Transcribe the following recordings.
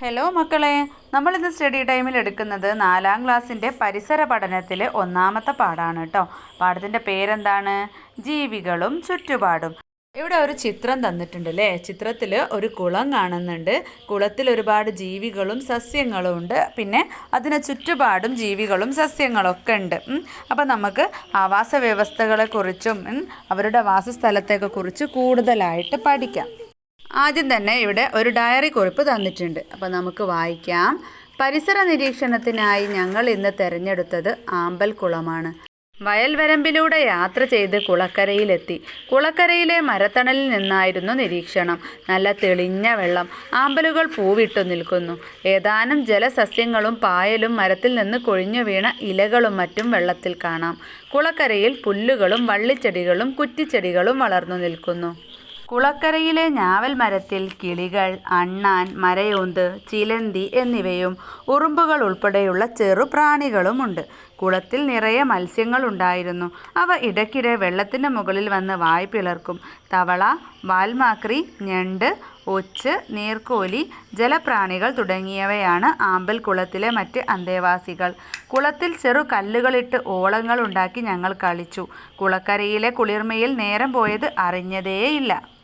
Hello മക്കളെ നമ്മളിന്ന് study ടൈമിൽ എടുക്കുന്നത് നാലാം ക്ലാസ്സിന്റെ പരിസര പഠനത്തിലെ ഒന്നാമത്തെ പാടാണ് കേട്ടോ പാഠത്തിന്റെ പേരെന്താണ്? ജീവികളും ചുറ്റുപാടും. ഇവിടെ ഒരു ചിത്രം തന്നിട്ടുണ്ട് അല്ലേ ചിത്രത്തിൽ ഒരു കുളം കാണുന്നുണ്ട്. കുളത്തിൽ ഒരുപാട് ജീവികളും സസ്യങ്ങളും ഉണ്ട്. പിന്നെ അതിന് ചുറ്റുപാടും ജീവികളും സസ്യങ്ങളൊക്കെ ഉണ്ട്. അപ്പോൾ നമുക്ക് ആവാസ വ്യവസ്ഥകളെക്കുറിച്ചും അവരുടെ വാസസ്ഥലത്തെയൊക്കെ കുറിച്ച് കൂടുതലായിട്ട് പഠിക്കാം. ആദ്യം തന്നെ ഇവിടെ ഒരു ഡയറി കുറിപ്പ് തന്നിട്ടുണ്ട്. അപ്പോൾ നമുക്ക് വായിക്കാം. പരിസര നിരീക്ഷണത്തിനായി ഞങ്ങൾ ഇന്ന് തിരഞ്ഞെടുത്തത് ആമ്പൽ കുളമാണ്. വയൽവരമ്പിലൂടെ യാത്ര ചെയ്ത് കുളക്കരയിലെത്തി. കുളക്കരയിലെ മരത്തണലിൽ നിന്നായിരുന്നു നിരീക്ഷണം. നല്ല തെളിഞ്ഞ വെള്ളം. ആമ്പലുകൾ പൂവിട്ടു നിൽക്കുന്നു. ഏതാനും ജലസസ്യങ്ങളും പായലും മരത്തിൽ നിന്ന് കൊഴിഞ്ഞു വീണ ഇലകളും മറ്റും വെള്ളത്തിൽ കാണാം. കുളക്കരയിൽ പുല്ലുകളും വള്ളിച്ചെടികളും കുറ്റിച്ചെടികളും വളർന്നു നിൽക്കുന്നു. കുളക്കരയിലെ ഞാവൽ മരത്തിൽ കിളികൾ അണ്ണാൻ മരയോന്ത് ചിലന്തി എന്നിവയും ഉറുമ്പുകൾ ഉൾപ്പെടെയുള്ള ചെറുപ്രാണികളുമുണ്ട് കുളത്തിൽ നിറയെ മത്സ്യങ്ങളുണ്ടായിരുന്നു. അവ ഇടയ്ക്കിടെ വെള്ളത്തിന്റെ മുകളിൽ വന്ന് വായ് പിളർക്കും. തവള വാൽമാക്രി ഞണ്ട് ഒച്ച് നീർക്കോലി ജലപ്രാണികൾ തുടങ്ങിയവയാണ് ആമ്പൽ കുളത്തിലെ മറ്റ് അന്തേവാസികൾ. കുളത്തിൽ ചെറു കല്ലുകളിട്ട് ഓളങ്ങൾ ഉണ്ടാക്കി ഞങ്ങൾ കളിച്ചു. കുളക്കരയിലെ കുളിർമയിൽ നേരം പോയത് അറിഞ്ഞതേയില്ല.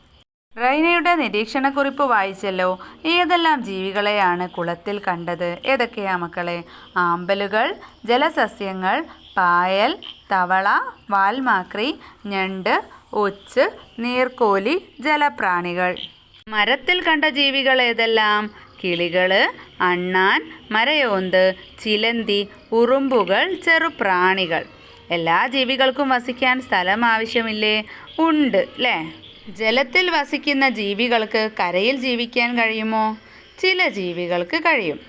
റൈനയുടെ നിരീക്ഷണക്കുറിപ്പ് വായിച്ചല്ലോ. ഏതെല്ലാം ജീവികളെയാണ് കുളത്തിൽ കണ്ടത്? ഏതൊക്കെയാ മക്കളെ? ആമ്പലുകൾ ജലസസ്യങ്ങൾ പായൽ തവള വാൽമാക്രി ഞണ്ട് ഒച്ച് നീർക്കോലി ജലപ്രാണികൾ. മരത്തിൽ കണ്ട ജീവികൾ ഏതെല്ലാം? കിളികൾ അണ്ണാൻ മരയോന്ത് ചിലന്തി ഉറുമ്പുകൾ ചെറുപ്രാണികൾ. എല്ലാ ജീവികൾക്കും വസിക്കാൻ സ്ഥലം ആവശ്യമില്ലേ? ഉണ്ട് അല്ലേ ജലത്തിൽ വസിക്കുന്ന ജീവികൾക്ക് കരയിൽ ജീവിക്കാൻ കഴിയുമോ? ചില ജീവികൾക്ക് കഴിയും.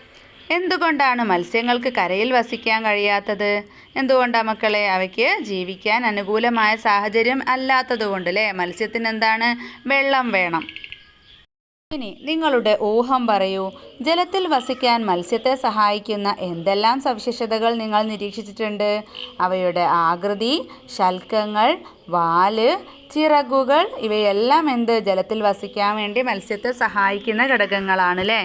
എന്തുകൊണ്ടാണ് മത്സ്യങ്ങൾക്ക് കരയിൽ വസിക്കാൻ കഴിയാത്തത്? എന്തുകൊണ്ടാണ് മക്കളെ അവയ്ക്ക് ജീവിക്കാൻ അനുകൂലമായ സാഹചര്യം അല്ലാത്തത് കൊണ്ട് അല്ലേ മത്സ്യത്തിന് എന്താണ് വെള്ളം വേണം? ഇനി നിങ്ങളുടെ ഊഹം പറയൂ. ജലത്തിൽ വസിക്കാൻ മത്സ്യത്തെ സഹായിക്കുന്ന എന്തെല്ലാം സവിശേഷതകൾ നിങ്ങൾ നിരീക്ഷിച്ചിട്ടുണ്ട്? അവയുടെ ആകൃതി ശൽക്കങ്ങൾ വാൽ ചിറകുകൾ ഇവയെല്ലാം എന്ത് ജലത്തിൽ വസിക്കാൻ വേണ്ടി മത്സ്യത്തെ സഹായിക്കുന്ന ഘടകങ്ങളാണ് അല്ലേ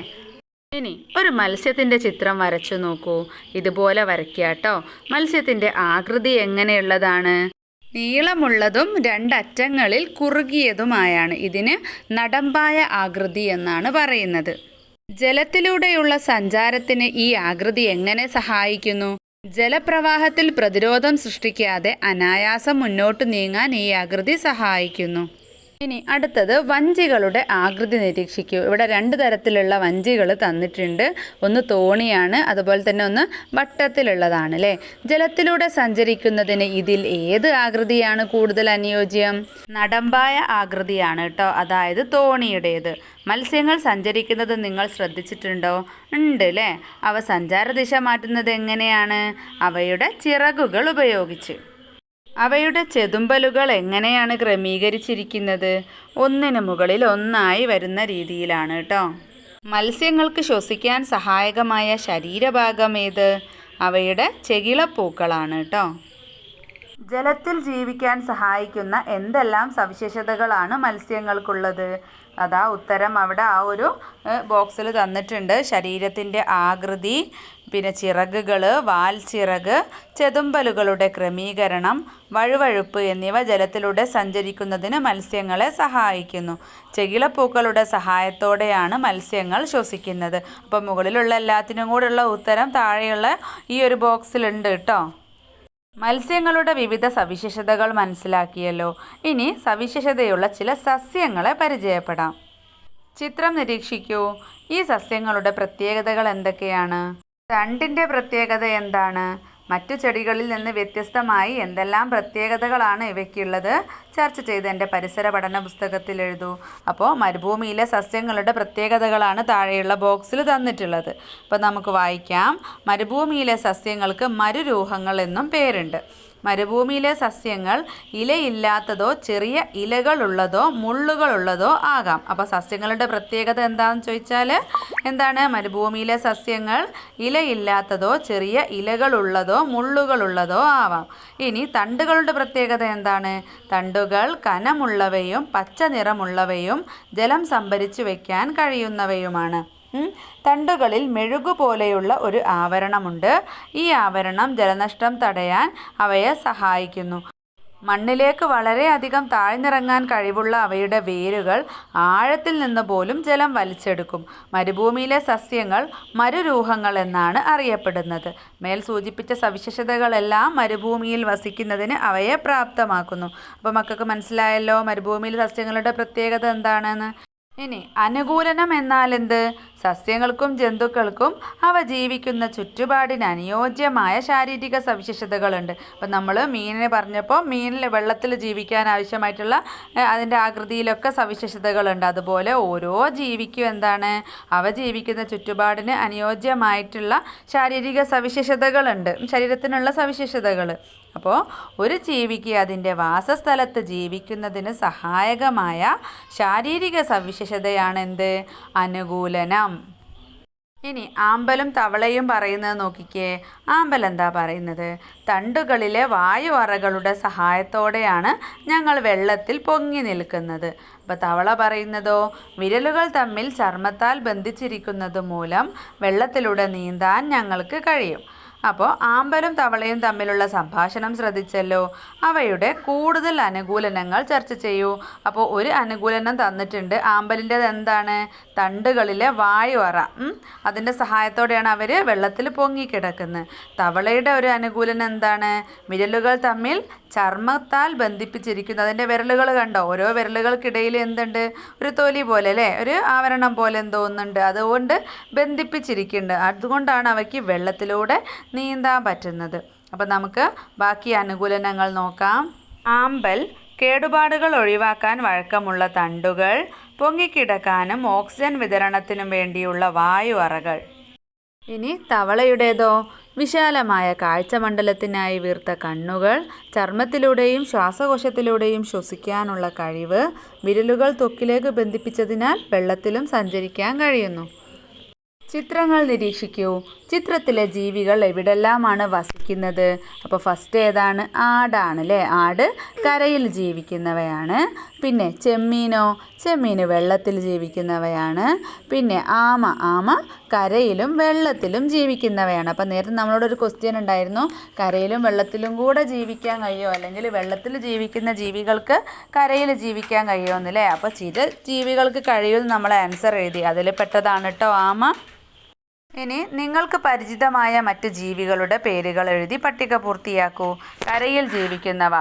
ഇനി ഒരു മത്സ്യത്തിന്റെ ചിത്രം വരച്ചു നോക്കൂ. ഇതുപോലെ വരയ്ക്കുക കേട്ടോ. മത്സ്യത്തിന്റെ ആകൃതി എങ്ങനെയുള്ളതാണ്? നീളമുള്ളതും രണ്ടറ്റങ്ങളിൽ കുറുകിയതുമായാണ് ഇതിന് നടമ്പായ ആകൃതി എന്നാണ് പറയുന്നത്. ജലത്തിലൂടെയുള്ള സഞ്ചാരത്തിന് ഈ ആകൃതി എങ്ങനെ സഹായിക്കുന്നു? ജലപ്രവാഹത്തിൽ പ്രതിരോധം സൃഷ്ടിക്കാതെ അനായാസം മുന്നോട്ട് നീങ്ങാൻ ഈ ആകൃതി സഹായിക്കുന്നു. ഇനി അടുത്തത് വഞ്ചികളുടെ ആകൃതി നിരീക്ഷിക്കൂ. ഇവിടെ രണ്ട് തരത്തിലുള്ള വഞ്ചികൾ തന്നിട്ടുണ്ട്. ഒന്ന് തോണിയാണ് അതുപോലെ തന്നെ ഒന്ന് വട്ടത്തിലുള്ളതാണ് അല്ലേ ജലത്തിലൂടെ സഞ്ചരിക്കുന്നതിന് ഇതിൽ ഏത് ആകൃതിയാണ് കൂടുതൽ അനുയോജ്യം? നടമ്പായ ആകൃതിയാണ് കേട്ടോ അതായത് തോണിയുടേത്. മത്സ്യങ്ങൾ സഞ്ചരിക്കുന്നത് നിങ്ങൾ ശ്രദ്ധിച്ചിട്ടുണ്ടോ? ഉണ്ട് അല്ലേ അവ സഞ്ചാര ദിശ മാറ്റുന്നത് എങ്ങനെയാണ്? അവയുടെ ചിറകുകൾ ഉപയോഗിച്ച്. അവയുടെ ചെതുമ്പലുകൾ എങ്ങനെയാണ് ക്രമീകരിച്ചിരിക്കുന്നത്? ഒന്നിന് മുകളിൽ ഒന്നായി വരുന്ന രീതിയിലാണ് കേട്ടോ മത്സ്യങ്ങൾക്ക് ശ്വസിക്കാൻ സഹായകമായ ശരീരഭാഗം ഏത്? അവയുടെ ചെകിളപ്പൂക്കളാണ് കേട്ടോ ജലത്തിൽ ജീവിക്കാൻ സഹായിക്കുന്ന എന്തെല്ലാം സവിശേഷതകളാണ് മത്സ്യങ്ങൾക്കുള്ളത്? അതാ ഉത്തരം അവിടെ ആ ഒരു ബോക്സിൽ തന്നിട്ടുണ്ട്. ശരീരത്തിന്റെ ആകൃതി പിന്നെ ചിറകുകൾ വാൽ ചിറക് ചെതുമ്പലുകളുടെ ക്രമീകരണം വഴുവഴുപ്പ് എന്നിവ ജലത്തിലൂടെ സഞ്ചരിക്കുന്നതിന് മത്സ്യങ്ങളെ സഹായിക്കുന്നു. ചെകിളപ്പൂക്കളുടെ സഹായത്തോടെയാണ് മത്സ്യങ്ങൾ ശ്വസിക്കുന്നത്. അപ്പോൾ മുകളിലുള്ള എല്ലാത്തിനും കൂടെയുള്ള ഉത്തരം താഴെയുള്ള ഈ ഒരു ബോക്സിലുണ്ട് കേട്ടോ. മത്സ്യങ്ങളുടെ വിവിധ സവിശേഷതകൾ മനസ്സിലാക്കിയല്ലോ. ഇനി സവിശേഷതയുള്ള ചില സസ്യങ്ങളെ പരിചയപ്പെടാം. ചിത്രം നിരീക്ഷിക്കൂ. ഈ സസ്യങ്ങളുടെ പ്രത്യേകതകൾ എന്തൊക്കെയാണ്? രണ്ടിന്റെ പ്രത്യേകത എന്താണ്? മറ്റു ചെടികളിൽ നിന്ന് വ്യത്യസ്തമായി എന്തെല്ലാം പ്രത്യേകതകളാണ് ഇവയ്ക്കുള്ളത് ചർച്ച ചെയ്ത് എന്റെ പരിസര പഠന പുസ്തകത്തിൽ എഴുതൂ. അപ്പോൾ മരുഭൂമിയിലെ സസ്യങ്ങളുടെ പ്രത്യേകതകളാണ് താഴെയുള്ള ബോക്സിൽ തന്നിട്ടുള്ളത്. അപ്പോൾ നമുക്ക് വായിക്കാം. മരുഭൂമിയിലെ സസ്യങ്ങൾക്ക് മരുരൂഹങ്ങൾ എന്നും പേരുണ്ട്. മരുഭൂമിയിലെ സസ്യങ്ങൾ ഇലയില്ലാത്തതോ ചെറിയ ഇലകളുള്ളതോ മുള്ളുകളുള്ളതോ ആകാം. അപ്പോൾ സസ്യങ്ങളുടെ പ്രത്യേകത എന്താണെന്ന് ചോദിച്ചാൽ എന്താണ്? മരുഭൂമിയിലെ സസ്യങ്ങൾ ഇലയില്ലാത്തതോ ചെറിയ ഇലകളുള്ളതോ മുള്ളുകളുള്ളതോ ആവാം. ഇനി തണ്ടുകളുടെ പ്രത്യേകത എന്താണ്? തണ്ടുകൾ കനമുള്ളവയും പച്ച നിറമുള്ളവയും ജലം സംഭരിച്ചു വയ്ക്കാൻ കഴിയുന്നവയുമാണ്. തണ്ടുകളിൽ മെഴുകുപോലെയുള്ള ഒരു ആവരണമുണ്ട്. ഈ ആവരണം ജലനഷ്ടം തടയാൻ അവയെ സഹായിക്കുന്നു. മണ്ണിലേക്ക് വളരെയധികം താഴ്ന്നിറങ്ങാൻ കഴിവുള്ള അവയുടെ വേരുകൾ ആഴത്തിൽ നിന്ന് പോലും ജലം വലിച്ചെടുക്കും. മരുഭൂമിയിലെ സസ്യങ്ങൾ മരുരൂഹങ്ങൾ എന്നാണ് അറിയപ്പെടുന്നത്. മേൽ സൂചിപ്പിച്ച സവിശേഷതകളെല്ലാം മരുഭൂമിയിൽ വസിക്കുന്നതിന് അവയെ പ്രാപ്തമാക്കുന്നു. അപ്പോൾ മക്കൾക്ക് മനസ്സിലായല്ലോ മരുഭൂമിയിലെ സസ്യങ്ങളുടെ പ്രത്യേകത എന്താണെന്ന്? ഇനി അനുകൂലനം എന്നാൽ എന്ത് സസ്യങ്ങൾക്കും ജന്തുക്കൾക്കും അവ ജീവിക്കുന്ന ചുറ്റുപാടിന് അനുയോജ്യമായ ശാരീരിക സവിശേഷതകളുണ്ട്. അപ്പം നമ്മൾ മീനിനെ പറഞ്ഞപ്പോൾ മീനിൽ വെള്ളത്തിൽ ജീവിക്കാൻ ആവശ്യമായിട്ടുള്ള അതിന്റെ ആകൃതിയിലൊക്കെ സവിശേഷതകളുണ്ട്. അതുപോലെ ഓരോ ജീവിക്കും എന്താണ്? അവ ജീവിക്കുന്ന ചുറ്റുപാടിന് അനുയോജ്യമായിട്ടുള്ള ശാരീരിക സവിശേഷതകളുണ്ട്. ശരീരത്തിനുള്ള സവിശേഷതകൾ അപ്പോൾ ഒരു ജീവിക്ക് അതിന്റെ വാസസ്ഥലത്ത് ജീവിക്കുന്നതിന് സഹായകമായ ശാരീരിക സവിശേഷതയാണ് എന്ത്? അനുകൂലനം. ഇനി ആമ്പലും തവളയും പറയുന്നത് നോക്കിക്കേ. ആമ്പൽ എന്താ പറയുന്നത്? തണ്ടുകളിലെ വായു അറകളുടെ സഹായത്തോടെയാണ് ഞങ്ങൾ വെള്ളത്തിൽ പൊങ്ങി നിൽക്കുന്നത്. അപ്പോൾ തവള പറയുന്നതോ വിരലുകൾ തമ്മിൽ ചർമ്മത്താൽ ബന്ധിച്ചിരിക്കുന്നത് മൂലം വെള്ളത്തിലൂടെ നീന്താൻ ഞങ്ങൾക്ക് കഴിയും. അപ്പോൾ ആമ്പലും തവളയും തമ്മിലുള്ള സംഭാഷണം ശ്രദ്ധിച്ചല്ലോ. അവയുടെ കൂടുതൽ അനുകൂലനങ്ങൾ ചർച്ച ചെയ്യൂ. അപ്പോൾ ഒരു അനുകൂലനം തന്നിട്ടുണ്ട്. ആമ്പലിന്റെത് എന്താണ്? തണ്ടുകളിലെ വായു അറ അതിന്റെ സഹായത്തോടെയാണ് അവർ വെള്ളത്തിൽ പൊങ്ങിക്കിടക്കുന്നത് തവളയുടെ ഒരു അനുകൂലനം എന്താണ്? വിരലുകൾ തമ്മിൽ ചർമ്മത്താൽ ബന്ധിപ്പിച്ചിരിക്കുന്നു. അതിന്റെ വിരലുകൾ കണ്ടോ? ഓരോ വിരലുകൾക്കിടയിൽ എന്തുണ്ട്? ഒരു തൊലി പോലെ അല്ലേ? ഒരു ആവരണം പോലെ എന്തോന്നുണ്ട് അതുകൊണ്ട് ബന്ധിപ്പിച്ചിരിക്കുന്നുണ്ട്. അതുകൊണ്ടാണ് അവയ്ക്ക് വെള്ളത്തിലൂടെ നീന്താൻ പറ്റുന്നത്. അപ്പോൾ നമുക്ക് ബാക്കി അനുകൂലനങ്ങൾ നോക്കാം. ആമ്പൽ കേടുപാടുകൾ ഒഴിവാക്കാൻ വഴക്കമുള്ള തണ്ടുകൾ പൊങ്ങിക്കിടക്കാനും ഓക്സിജൻ വിതരണത്തിനും വേണ്ടിയുള്ള വായു അറകൾ ഇനി തവളയുടേതോ വിശാലമായ കാഴ്ചമണ്ഡലത്തിനായി വീർത്ത കണ്ണുകൾ ചർമ്മത്തിലൂടെയും ശ്വാസകോശത്തിലൂടെയും ശ്വസിക്കാനുള്ള കഴിവ് വിരലുകൾ തൊക്കിലേക്ക് ബന്ധിപ്പിച്ചതിനാൽ വെള്ളത്തിലും സഞ്ചരിക്കാൻ കഴിയുന്നു. ചിത്രങ്ങൾ നിരീക്ഷിക്കൂ. ചിത്രത്തിലെ ജീവികൾ എവിടെല്ലാമാണ് വസിക്കുന്നത്? അപ്പോൾ ഫസ്റ്റ് ഏതാണ്? ആടാണ് അല്ലേ ആട് കരയിൽ ജീവിക്കുന്നവയാണ്. പിന്നെ ചെമ്മീനോ? ചെമ്മീന് വെള്ളത്തിൽ ജീവിക്കുന്നവയാണ്. പിന്നെ ആമ? ആമ കരയിലും വെള്ളത്തിലും ജീവിക്കുന്നവയാണ്. അപ്പോൾ നേരത്തെ നമ്മളോടൊരു ക്വസ്റ്റ്യൻ ഉണ്ടായിരുന്നു. കരയിലും വെള്ളത്തിലും കൂടെ ജീവിക്കാൻ കഴിയുമോ? അല്ലെങ്കിൽ വെള്ളത്തിൽ ജീവിക്കുന്ന ജീവികൾക്ക് കരയിൽ ജീവിക്കാൻ കഴിയുമോ എന്നല്ലേ? അപ്പോൾ ചില ജീവികൾക്ക് കഴിയുമെന്ന് നമ്മൾ ആൻസർ എഴുതി. അതിൽ പെട്ടതാണ് കേട്ടോ ആമ. ഇനി നിങ്ങൾക്ക് പരിചിതമായ മറ്റ് ജീവികളുടെ പേരുകൾ എഴുതി പട്ടിക പൂർത്തിയാക്കൂ. കരയിൽ ജീവിക്കുന്നവ.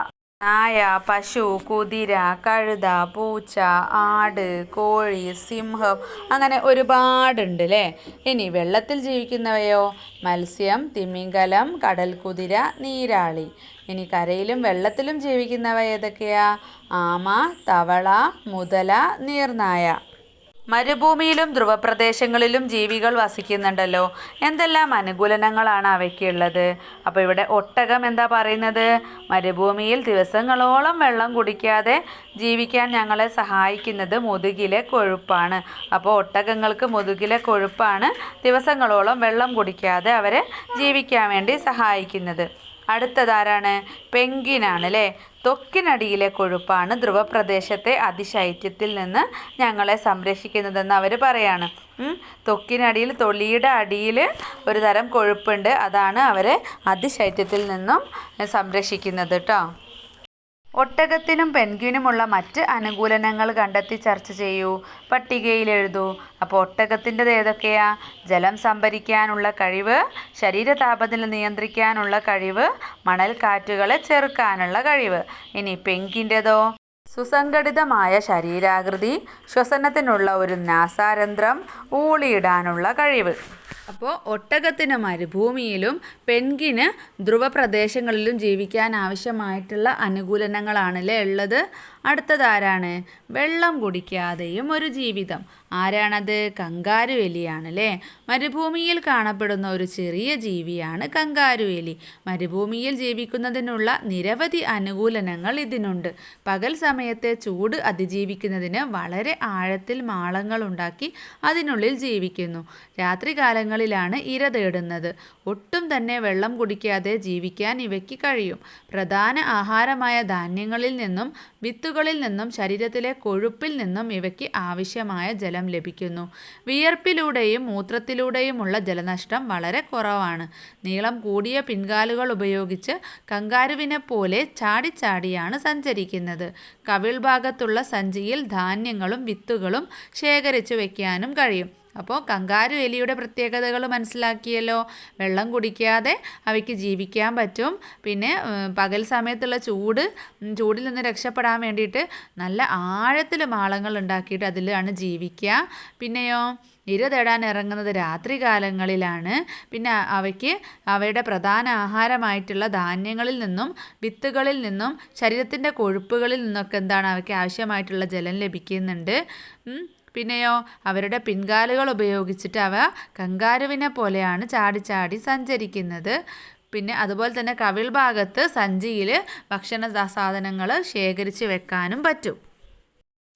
നായ പശു കുതിര കഴുത പൂച്ച ആട് കോഴി സിംഹം അങ്ങനെ ഒരുപാടുണ്ട് അല്ലേ ഇനി വെള്ളത്തിൽ ജീവിക്കുന്നവയോ? മത്സ്യം തിമിംഗലം കടൽ കുതിര നീരാളി. ഇനി കരയിലും വെള്ളത്തിലും ജീവിക്കുന്നവ ഏതൊക്കെയാ? ആമ തവള മുതല നീർനായ. മരുഭൂമിയിലും ധ്രുവപ്രദേശങ്ങളിലും ജീവികൾ വസിക്കുന്നുണ്ടല്ലോ. എന്തെല്ലാം അനുകൂലനങ്ങളാണ് അവയ്ക്കുള്ളത്? അപ്പോൾ ഇവിടെ ഒട്ടകം എന്താ പറയുന്നത്? മരുഭൂമിയിൽ ദിവസങ്ങളോളം വെള്ളം കുടിക്കാതെ ജീവിക്കാൻ ഞങ്ങളെ സഹായിക്കുന്നത് മുതുകിലെ കൊഴുപ്പാണ്. അപ്പോൾ ഒട്ടകങ്ങൾക്ക് മുതുകിലെ കൊഴുപ്പാണ് ദിവസങ്ങളോളം വെള്ളം കുടിക്കാതെ അവരെ ജീവിക്കാൻ വേണ്ടി സഹായിക്കുന്നത്. അടുത്തതാരാണ്? പെങ്കിനാണ് അല്ലേ തൊക്കിനടിയിലെ കൊഴുപ്പാണ് ധ്രുവപ്രദേശത്തെ അതിശൈത്യത്തിൽ നിന്ന് ഞങ്ങളെ സംരക്ഷിക്കുന്നതെന്ന് അവർ പറയാണ്. തൊക്കിനടിയിൽ തൊളിയുടെ അടിയിൽ ഒരു തരം കൊഴുപ്പുണ്ട്. അതാണ് അവരെ അതിശൈത്യത്തിൽ നിന്നും സംരക്ഷിക്കുന്നത് കേട്ടോ ഒട്ടകത്തിനും പെൻഗ്വിനുമുള്ള മറ്റ് അനുകൂലനങ്ങൾ കണ്ടെത്തി ചർച്ച ചെയ്യൂ. പട്ടികയിൽ എഴുതൂ. അപ്പോൾ ഒട്ടകത്തിന്റെത് ഏതൊക്കെയാ? ജലം സംഭരിക്കാനുള്ള കഴിവ് ശരീര താപനില നിയന്ത്രിക്കാനുള്ള കഴിവ് മണൽക്കാറ്റുകളെ ചെറുക്കാനുള്ള കഴിവ്. ഇനി പെങ്കിന്റെതോ സുസംഘടിതമായ ശരീരാകൃതി ശ്വസനത്തിനുള്ള ഒരു നാസാരന്ധ്രം ഊളിയിടാനുള്ള കഴിവ്. അപ്പോൾ ഒട്ടകത്തിന് മരുഭൂമിയിലും പെൻഗിന് ധ്രുവപ്രദേശങ്ങളിലും ജീവിക്കാൻ ആവശ്യമായിട്ടുള്ള അനുകൂലനങ്ങളാണല്ലേ ഉള്ളത്? അടുത്തതാരാണ്? വെള്ളം കുടിക്കാതെയും ഒരു ജീവിതം. ആരാണത്? കങ്കാരു എലിയാണ് അല്ലേ മരുഭൂമിയിൽ കാണപ്പെടുന്ന ഒരു ചെറിയ ജീവിയാണ് കങ്കാരു എലി മരുഭൂമിയിൽ ജീവിക്കുന്നതിനുള്ള നിരവധി അനുകൂലനങ്ങൾ ഇതിനുണ്ട്. പകൽ സമയത്തെ ചൂട് അതിജീവിക്കുന്നതിന് വളരെ ആഴത്തിൽ മാളങ്ങൾ ഉണ്ടാക്കി അതിനുള്ളിൽ ജീവിക്കുന്നു. രാത്രികാലങ്ങളിലാണ് ഇര തേടുന്നത്. ഒട്ടും തന്നെ വെള്ളം കുടിക്കാതെ ജീവിക്കാൻ ഇവയ്ക്ക് കഴിയും. പ്രധാന ആഹാരമായ ധാന്യങ്ങളിൽ നിന്നും വിത്തുകളിൽ നിന്നും ശരീരത്തിലെ കൊഴുപ്പിൽ നിന്നും ഇവയ്ക്ക് ആവശ്യമായ ജലം ലഭിക്കുന്നു. വിയർപ്പിലൂടെയും മൂത്രത്തിലൂടെയുമുള്ള ജലനഷ്ടം വളരെ കുറവാണ്. നീളം കൂടിയ പിൻകാലുകൾ ഉപയോഗിച്ച് കങ്കാരുവിനെ പോലെ ചാടിച്ചാടിയാണ് സഞ്ചരിക്കുന്നത്. കവിൾ ഭാഗത്തുള്ള സഞ്ചിയിൽ ധാന്യങ്ങളും വിത്തുകളും ശേഖരിച്ചു വയ്ക്കാനും കഴിയും. അപ്പോൾ കങ്കാരു എലിയുടെ പ്രത്യേകതകൾ മനസ്സിലാക്കിയല്ലോ. വെള്ളം കുടിക്കാതെ അവയ്ക്ക് ജീവിക്കാൻ പറ്റും. പിന്നെ പകൽ സമയത്തുള്ള ചൂട് ചൂടിൽ നിന്ന് രക്ഷപ്പെടാൻ വേണ്ടിയിട്ട് നല്ല ആഴത്തിൽ മാളങ്ങൾ ഉണ്ടാക്കിയിട്ട് അതിലാണ് ജീവിക്കുക. പിന്നെയോ ഇര തേടാൻ ഇറങ്ങുന്നത് രാത്രി കാലങ്ങളിലാണ്. പിന്നെ അവയ്ക്ക് അവയുടെ പ്രധാന ആഹാരമായിട്ടുള്ള ധാന്യങ്ങളിൽ നിന്നും വിത്തുകളിൽ നിന്നും ശരീരത്തിന്റെ കൊഴുപ്പുകളിൽ നിന്നൊക്കെ എന്താണ് അവയ്ക്ക് ആവശ്യമായിട്ടുള്ള ജലം ലഭിക്കുന്നുണ്ട്. പിന്നെയോ അവരുടെ പിൻകാലുകൾ ഉപയോഗിച്ചിട്ട് അവ കങ്കാരുവിനെ പോലെയാണ് ചാടി ചാടി സഞ്ചരിക്കുന്നത്. പിന്നെ അതുപോലെ തന്നെ കവിൾ ഭാഗത്ത് സഞ്ചിയിൽ ഭക്ഷണ സാധനങ്ങൾ ശേഖരിച്ച് വെക്കാനും പറ്റും.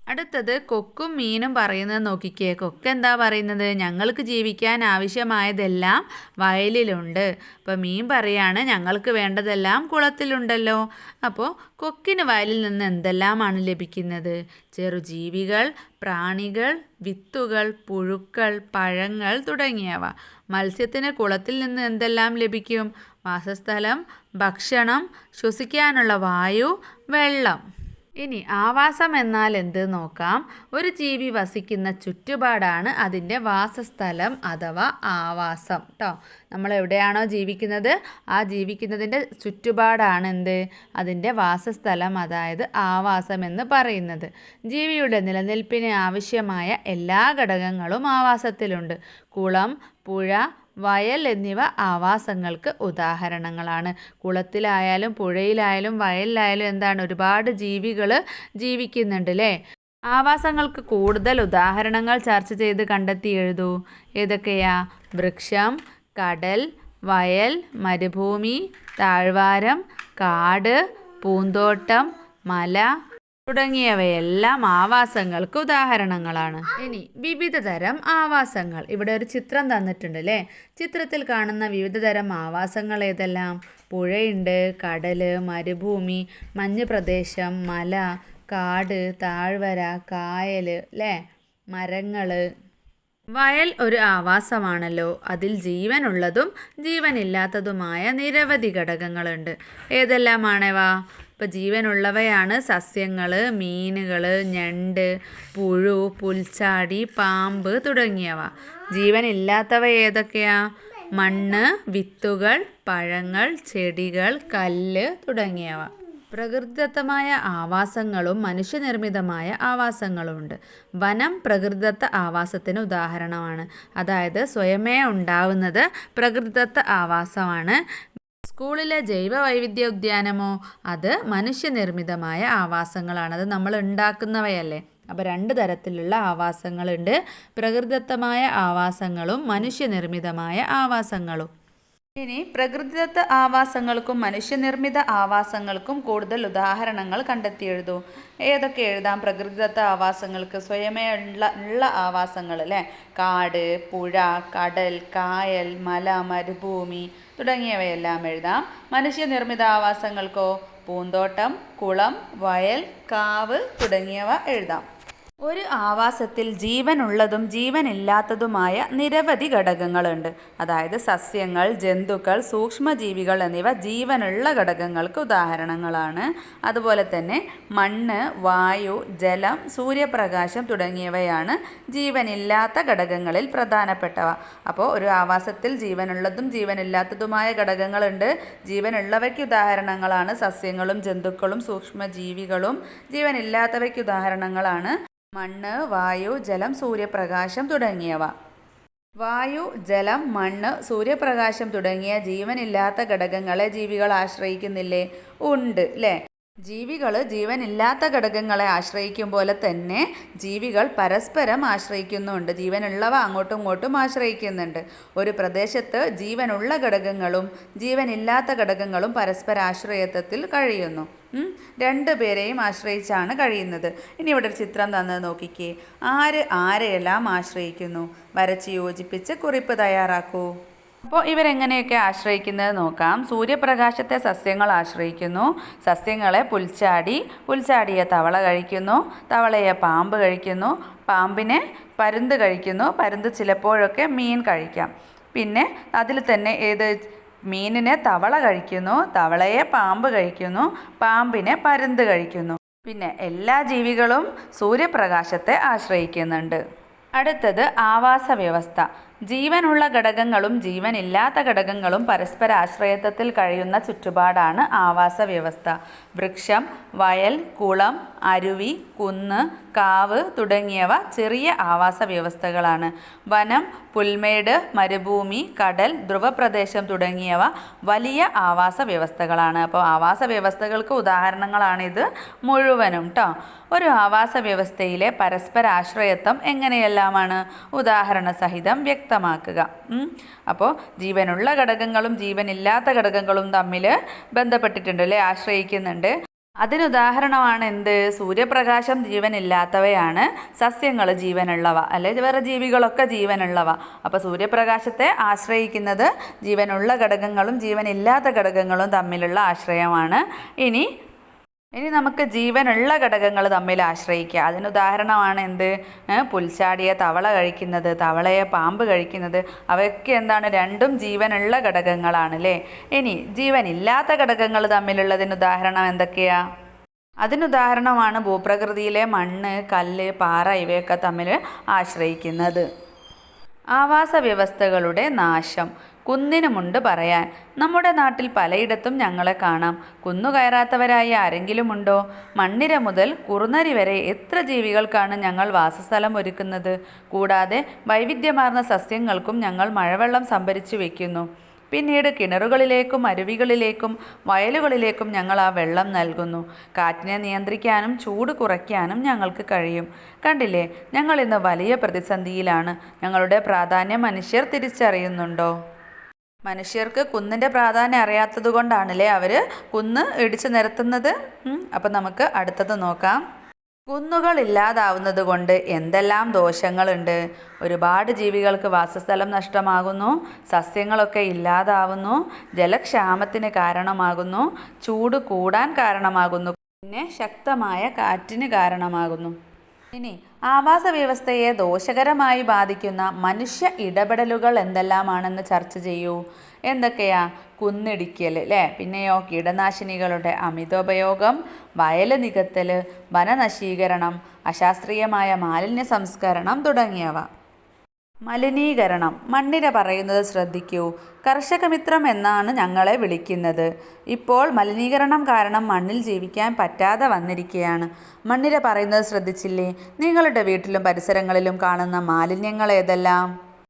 അടുത്തത് കൊക്കും മീനും പറയുന്നത് നോക്കിക്കേ. കൊക്ക് എന്താ പറയുന്നത്? ഞങ്ങൾക്ക് ജീവിക്കാൻ ആവശ്യമായതെല്ലാം വയലിലുണ്ട്. അപ്പോൾ മീൻ പറയാണ് ഞങ്ങൾക്ക് വേണ്ടതെല്ലാം കുളത്തിലുണ്ടല്ലോ. അപ്പോൾ കൊക്കിന് വയലിൽ നിന്ന് എന്തെല്ലാമാണ് ലഭിക്കുന്നത്? ചെറുജീവികൾ പ്രാണികൾ വിത്തുകൾ പുഴുക്കൾ പഴങ്ങൾ തുടങ്ങിയവ. മത്സ്യത്തിന് കുളത്തിൽ നിന്ന് എന്തെല്ലാം ലഭിക്കും? വാസസ്ഥലം ഭക്ഷണം ശ്വസിക്കാനുള്ള വായു വെള്ളം. ഇനി ആവാസം എന്നാൽ എന്ത് നോക്കാം? ഒരു ജീവി വസിക്കുന്ന ചുറ്റുപാടാണ് അതിന്റെ വാസസ്ഥലം അഥവാ ആവാസം. കേട്ടോ നമ്മൾ എവിടെയാണോ ജീവിക്കുന്നത്? ആ ജീവിക്കുന്നതിന്റെ ചുറ്റുപാടാണ് എന്ത്? അതിന്റെ വാസസ്ഥലം അതായത് ആവാസം എന്ന് പറയുന്നത്. ജീവിയുടെ നിലനിൽപ്പിന് ആവശ്യമായ എല്ലാ ഘടകങ്ങളും ആവാസത്തിലുണ്ട്. കുളം പുഴ വയൽ എന്നിവ ആവാസങ്ങൾക്ക് ഉദാഹരണങ്ങളാണ്. കുളത്തിലായാലും പുഴയിലായാലും വയലിലായാലും എന്താണ്? ഒരുപാട് ജീവികൾ ജീവിക്കുന്നുണ്ട് അല്ലേ ആവാസങ്ങൾക്ക് കൂടുതൽ ഉദാഹരണങ്ങൾ ചർച്ച ചെയ്ത് കണ്ടെത്തി എഴുതൂ. ഏതൊക്കെയാ? വൃക്ഷം കടൽ വയൽ മരുഭൂമി താഴ്വാരം കാട് പൂന്തോട്ടം മല തുടങ്ങിയവയെല്ലാം ആവാസങ്ങൾക്ക് ഉദാഹരണങ്ങളാണ്. ഇനി വിവിധ തരം ആവാസങ്ങൾ. ഇവിടെ ഒരു ചിത്രം തന്നിട്ടുണ്ട് അല്ലേ ചിത്രത്തിൽ കാണുന്ന വിവിധ തരം ആവാസങ്ങൾ ഏതെല്ലാം? പുഴയുണ്ട് കടൽ മരുഭൂമി മഞ്ഞ് പ്രദേശം മല കാട് താഴ്വര കായൽ അല്ലേ മരങ്ങൾ വയൽ ഒരു ആവാസമാണല്ലോ. അതിൽ ജീവനുള്ളതും ജീവനില്ലാത്തതുമായ നിരവധി ഘടകങ്ങളുണ്ട്. ഏതെല്ലാമാണവ? ഇപ്പം ജീവനുള്ളവയാണ് സസ്യങ്ങൾ മീനുകൾ ഞണ്ട് പുഴു പുൽച്ചാടി പാമ്പ് തുടങ്ങിയവ. ജീവനില്ലാത്തവ ഏതൊക്കെയാണ് മണ്ണ് വിത്തുകൾ പഴങ്ങൾ ചെടികൾ കല്ല് തുടങ്ങിയവ. പ്രകൃതിദത്തമായ ആവാസങ്ങളും മനുഷ്യനിർമ്മിതമായ ആവാസങ്ങളുമുണ്ട് വനം പ്രകൃതിദത്ത ആവാസത്തിന് ഉദാഹരണമാണ്. അതായത് സ്വയമേ ഉണ്ടാവുന്നത് പ്രകൃതിദത്ത ആവാസമാണ്. സ്കൂളിലെ ജൈവ വൈവിധ്യ ഉദ്യാനമോ അത് മനുഷ്യനിർമ്മിതമായ ആവാസങ്ങളാണ്. അത് നമ്മൾ ഉണ്ടാക്കുന്നവയല്ലേ. അപ്പോൾ രണ്ട് തരത്തിലുള്ള ആവാസങ്ങളുണ്ട്. പ്രകൃതിദത്തമായ ആവാസങ്ങളും മനുഷ്യനിർമ്മിതമായ ആവാസങ്ങളും. ഇനി പ്രകൃതിദത്ത ആവാസങ്ങൾക്കും മനുഷ്യനിർമ്മിത ആവാസങ്ങൾക്കും കൂടുതൽ ഉദാഹരണങ്ങൾ കണ്ടെത്തി എഴുതൂ ഏതൊക്കെ എഴുതാം? പ്രകൃതിദത്ത ആവാസങ്ങൾക്ക് സ്വയമേ ഉള്ള ഉള്ള ആവാസങ്ങൾ അല്ലേ? കാട് പുഴ കടൽ കായൽ മല മരുഭൂമി തുടങ്ങിയവയെല്ലാം എഴുതാം. മനുഷ്യനിർമ്മിത ആവാസങ്ങൾക്കോ പൂന്തോട്ടം കുളം വയൽ കാവ് തുടങ്ങിയവ എഴുതാം. ഒരു ആവാസത്തിൽ ജീവനുള്ളതും ജീവനില്ലാത്തതുമായ നിരവധി ഘടകങ്ങളുണ്ട്. അതായത് സസ്യങ്ങൾ ജന്തുക്കൾ സൂക്ഷ്മജീവികൾ എന്നിവ ജീവനുള്ള ഘടകങ്ങൾക്ക് ഉദാഹരണങ്ങളാണ്. അതുപോലെ തന്നെ മണ്ണ് വായു ജലം സൂര്യപ്രകാശം തുടങ്ങിയവയാണ് ജീവനില്ലാത്ത ഘടകങ്ങളിൽ പ്രധാനപ്പെട്ടവ. അപ്പോൾ ഒരു ആവാസത്തിൽ ജീവനുള്ളതും ജീവനില്ലാത്തതുമായ ഘടകങ്ങളുണ്ട്. ജീവനുള്ളവയ്ക്ക് ഉദാഹരണങ്ങളാണ് സസ്യങ്ങളും ജന്തുക്കളും സൂക്ഷ്മജീവികളും. ജീവനില്ലാത്തവയ്ക്ക് ഉദാഹരണങ്ങളാണ് മണ്ണ് വായു ജലം സൂര്യപ്രകാശം തുടങ്ങിയവ. വായു ജലം മണ്ണ് സൂര്യപ്രകാശം തുടങ്ങിയ ജീവനില്ലാത്ത ഘടകങ്ങളെ ജീവികൾ ആശ്രയിക്കുന്നില്ലേ? ഉണ്ട് അല്ലേ ജീവികൾ ജീവനില്ലാത്ത ഘടകങ്ങളെ ആശ്രയിക്കും പോലെ തന്നെ ജീവികൾ പരസ്പരം ആശ്രയിക്കുന്നുണ്ട്. ജീവനുള്ളവ അങ്ങോട്ടും ഇങ്ങോട്ടും ആശ്രയിക്കുന്നുണ്ട്. ഒരു പ്രദേശത്ത് ജീവനുള്ള ഘടകങ്ങളും ജീവനില്ലാത്ത ഘടകങ്ങളും പരസ്പര ആശ്രയത്വത്തിൽ കഴിയുന്നു. രണ്ട് പേരെയും ആശ്രയിച്ചാണ് കഴിയുന്നത്. ഇനി ഇവിടെ ഒരു ചിത്രം തന്നത് നോക്കിക്കേ. ആര് ആരെയെല്ലാം ആശ്രയിക്കുന്നു? വരച്ച് യോജിപ്പിച്ച് കുറിപ്പ് തയ്യാറാക്കൂ. അപ്പോൾ ഇവരെങ്ങനെയൊക്കെ ആശ്രയിക്കുന്നത് നോക്കാം. സൂര്യപ്രകാശത്തെ സസ്യങ്ങൾ ആശ്രയിക്കുന്നു. സസ്യങ്ങളെ പുൽച്ചാടി പുൽച്ചാടിയെ തവള കഴിക്കുന്നു തവളയെ പാമ്പ് കഴിക്കുന്നു പാമ്പിനെ പരുന്ത് കഴിക്കുന്നു പരുന്ത് ചിലപ്പോഴൊക്കെ മീൻ കഴിക്കാം. പിന്നെ അതിൽ തന്നെ ഏത് മീനിനെ തവള കഴിക്കുന്നു തവളയെ പാമ്പ് കഴിക്കുന്നു പാമ്പിനെ പരുന്ത് കഴിക്കുന്നു. പിന്നെ എല്ലാ ജീവികളും സൂര്യപ്രകാശത്തെ ആശ്രയിക്കുന്നുണ്ട്. അടുത്തത് ആവാസ വ്യവസ്ഥ ജീവനുള്ള ഘടകങ്ങളും ജീവനില്ലാത്ത ഘടകങ്ങളും പരസ്പര ആശ്രയത്വത്തിൽ കഴിയുന്ന ചുറ്റുപാടാണ് ആവാസ വ്യവസ്ഥ വൃക്ഷം വയൽ കുളം അരുവി കുന്ന് കാവ് തുടങ്ങിയവ ചെറിയ ആവാസ വ്യവസ്ഥകളാണ് വനം പുൽമേട് മരുഭൂമി കടൽ ധ്രുവപ്രദേശം തുടങ്ങിയവ വലിയ ആവാസ വ്യവസ്ഥകളാണ് അപ്പോൾ ആവാസ വ്യവസ്ഥകൾക്ക് ഉദാഹരണങ്ങളാണിത് മുഴുവനും കേട്ടോ ഒരു ആവാസ വ്യവസ്ഥയിലെ പരസ്പരാശ്രയത്വം എങ്ങനെയെല്ലാമാണ്? ഉദാഹരണ സഹിതം വ്യക്തമാക്കുക. അപ്പോൾ ജീവനുള്ള ഘടകങ്ങളും ജീവനില്ലാത്ത ഘടകങ്ങളും തമ്മിൽ ബന്ധപ്പെട്ടിട്ടുണ്ട് അല്ലേ? ആശ്രയിക്കുന്നുണ്ട്. അതിനുദാഹരണമാണ് എന്ത്? സൂര്യപ്രകാശം ജീവനില്ലാത്തവയാണ് സസ്യങ്ങൾ ജീവനുള്ളവ. അല്ലെ? വേറെ ജീവികളൊക്കെ ജീവനുള്ളവ. അപ്പോൾ സൂര്യപ്രകാശത്തെ ആശ്രയിക്കുന്നത് ജീവനുള്ള ഘടകങ്ങളും ജീവനില്ലാത്ത ഘടകങ്ങളും തമ്മിലുള്ള ആശ്രയമാണ്. ഇനി ഇനി നമുക്ക് ജീവനുള്ള ഘടകങ്ങൾ തമ്മിൽ ആശ്രയിക്കുക അതിന് ഉദാഹരണമാണ് എന്ത്? പുൽച്ചാടിയെ തവള കഴിക്കുന്നത് തവളയെ പാമ്പ് കഴിക്കുന്നത്. അവയൊക്കെ എന്താണ്? രണ്ടും ജീവനുള്ള ഘടകങ്ങളാണ് അല്ലേ? ഇനി ജീവനില്ലാത്ത ഘടകങ്ങൾ തമ്മിലുള്ളതിന് ഉദാഹരണം എന്തൊക്കെയാ? അതിനുദാഹരണമാണ് ഭൂപ്രകൃതിയിലെ മണ്ണ് കല്ല് പാറ ഇവയൊക്കെ തമ്മിൽ ആശ്രയിക്കുന്നത്. ആവാസ വ്യവസ്ഥകളുടെ നാശം. കുന്നിനുമുണ്ട് പറയാൻ. നമ്മുടെ നാട്ടിൽ പലയിടത്തും ഞങ്ങളെ കാണാം. കുന്നു കയറാത്തവരായി ആരെങ്കിലും ഉണ്ടോ മണ്ണിര മുതൽ കുറുനരി വരെ എത്ര ജീവികൾക്കാണ് ഞങ്ങൾ വാസസ്ഥലം ഒരുക്കുന്നത്? കൂടാതെ വൈവിധ്യമാർന്ന സസ്യങ്ങൾക്കും ഞങ്ങൾ മഴവെള്ളം സംഭരിച്ചു വെക്കുന്നു. പിന്നീട് കിണറുകളിലേക്കും അരുവികളിലേക്കും വയലുകളിലേക്കും ഞങ്ങൾ ആ വെള്ളം നൽകുന്നു. കാറ്റിനെ നിയന്ത്രിക്കാനും ചൂട് കുറയ്ക്കാനും ഞങ്ങൾക്ക് കഴിയും. കണ്ടില്ലേ? ഞങ്ങൾ ഇന്ന് വലിയ പ്രതിസന്ധിയിലാണ്. ഞങ്ങളുടെ പ്രാധാന്യം മനുഷ്യർ തിരിച്ചറിയുന്നുണ്ടോ? മനുഷ്യർക്ക് കുന്നിന്റെ പ്രാധാന്യം അറിയാത്തത് കൊണ്ടാണല്ലേ അവർ കുന്ന് ഇടിച്ചു നിരത്തുന്നത്? അപ്പം നമുക്ക് അടുത്തത് നോക്കാം. കുന്നുകൾ ഇല്ലാതാവുന്നത് കൊണ്ട് എന്തെല്ലാം ദോഷങ്ങളുണ്ട്? ഒരുപാട് ജീവികൾക്ക് വാസസ്ഥലം നഷ്ടമാകുന്നു സസ്യങ്ങളൊക്കെ ഇല്ലാതാവുന്നു ജലക്ഷാമത്തിന് കാരണമാകുന്നു ചൂട് കൂടാൻ കാരണമാകുന്നു പിന്നെ ശക്തമായ കാറ്റിന് കാരണമാകുന്നു. ഇനി ആവാസ വ്യവസ്ഥയെ ദോഷകരമായി ബാധിക്കുന്ന മനുഷ്യ ഇടപെടലുകൾ എന്തെല്ലാമാണെന്ന് ചർച്ച ചെയ്യൂ. എന്തൊക്കെയാ? കുന്നിടിക്കൽ അല്ലേ പിന്നെയോ കീടനാശിനികളുടെ അമിതോപയോഗം വയൽ നികത്തൽ വനനശീകരണം അശാസ്ത്രീയമായ മാലിന്യ സംസ്കരണം തുടങ്ങിയവ. മലിനീകരണം. മണ്ണിര പറയുന്നത് ശ്രദ്ധിക്കൂ. കർഷകമിത്രം എന്നാണ് ഞങ്ങളെ വിളിക്കുന്നത്. ഇപ്പോൾ മലിനീകരണം കാരണം മണ്ണിൽ ജീവിക്കാൻ പറ്റാതെ വന്നിരിക്കുകയാണ് മണ്ണിര പറയുന്നത് ശ്രദ്ധിച്ചില്ലേ? നിങ്ങളുടെ വീട്ടിലും പരിസരങ്ങളിലും കാണുന്ന മാലിന്യങ്ങൾ ഏതെല്ലാം?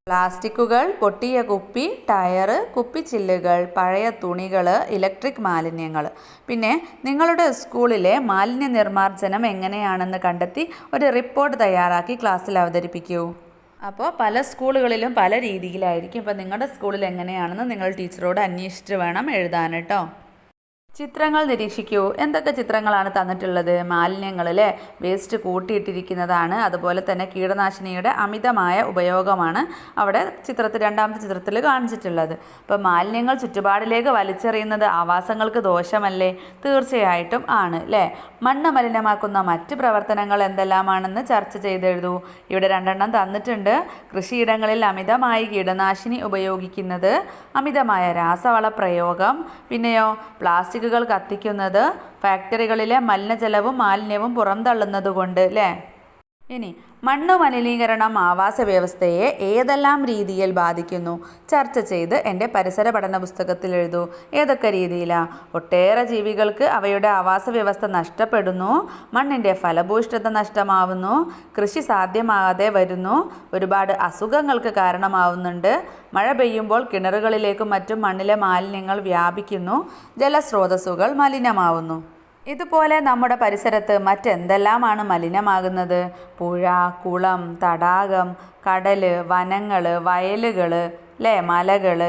പ്ലാസ്റ്റിക്കുകൾ പൊട്ടിയ കുപ്പി ടയർ കുപ്പിച്ചില്ലുകൾ പഴയ തുണികൾ ഇലക്ട്രിക് മാലിന്യങ്ങൾ. പിന്നെ നിങ്ങളുടെ സ്കൂളിലെ മാലിന്യ നിർമ്മാർജനം എങ്ങനെയാണെന്ന് കണ്ടെത്തി ഒരു റിപ്പോർട്ട് തയ്യാറാക്കി ക്ലാസ്സിൽ അവതരിപ്പിക്കൂ. അപ്പോൾ പല സ്കൂളുകളിലും പല രീതിയിലായിരിക്കും. ഇപ്പോൾ നിങ്ങളുടെ സ്കൂളിൽ എങ്ങനെയാണെന്ന് നിങ്ങൾ ടീച്ചറോട് അന്വേഷിച്ചിട്ട് വേണം എഴുതാൻ കേട്ടോ. ചിത്രങ്ങൾ നിരീക്ഷിക്കൂ. എന്തൊക്കെ ചിത്രങ്ങളാണ് തന്നിട്ടുള്ളത്? മാലിന്യങ്ങൾ വേസ്റ്റ് കൂട്ടിയിട്ടിരിക്കുന്നതാണ്. അതുപോലെ തന്നെ കീടനാശിനിയുടെ അമിതമായ ഉപയോഗമാണ് അവിടെ ചിത്രത്തിൽ രണ്ടാമത്തെ ചിത്രത്തിൽ കാണിച്ചിട്ടുള്ളത്. അപ്പോൾ മാലിന്യങ്ങൾ ചുറ്റുപാടിലേക്ക് വലിച്ചെറിയുന്നത് ആവാസങ്ങൾക്ക് ദോഷമല്ലേ? തീർച്ചയായിട്ടും ആണ് അല്ലേ? മണ്ണ് മലിനമാക്കുന്ന മറ്റ് പ്രവർത്തനങ്ങൾ എന്തെല്ലാമാണെന്ന് ചർച്ച ചെയ്തെഴുതൂ. ഇവിടെ രണ്ടെണ്ണം തന്നിട്ടുണ്ട്. കൃഷിയിടങ്ങളിൽ അമിതമായി കീടനാശിനി ഉപയോഗിക്കുന്നത് അമിതമായ രാസവള പ്രയോഗം പിന്നെയോ പ്ലാസ്റ്റിക്കുകൾ കത്തിക്കുന്നത് ഫാക്ടറികളിലെ മലിനജലവും മാലിന്യവും പുറന്തള്ളുന്നത് കൊണ്ട് അല്ലേ ഇനി മണ്ണ് മലിനീകരണം ആവാസ വ്യവസ്ഥയെ ഏതെല്ലാം രീതിയിൽ ബാധിക്കുന്നു? ചർച്ച ചെയ്ത് എന്റെ പരിസര പഠന പുസ്തകത്തിൽ എഴുതൂ. ഏതൊക്കെ രീതിയിലാണ് ഒട്ടേറെ ജീവികൾക്ക് അവയുടെ ആവാസ വ്യവസ്ഥ നഷ്ടപ്പെടുന്നു. മണ്ണിന്റെ ഫലഭൂയിഷ്ഠത നഷ്ടമാവുന്നു. കൃഷി സാധ്യമാകാതെ വരുന്നു. ഒരുപാട് അസുഖങ്ങൾക്ക് കാരണമാവുന്നുണ്ട്. മഴ പെയ്യുമ്പോൾ കിണറുകളിലേക്കും മറ്റും മണ്ണിലെ മാലിന്യങ്ങൾ വ്യാപിക്കുന്നു. ജലസ്രോതസ്സുകൾ മലിനമാവുന്നു. ഇതുപോലെ നമ്മുടെ പരിസരത്ത് മറ്റെന്തെല്ലാമാണ് മലിനമാകുന്നത്? പുഴ കുളം തടാകം കടൽ വനങ്ങൾ വയലുകൾ അല്ലേ മലകൾ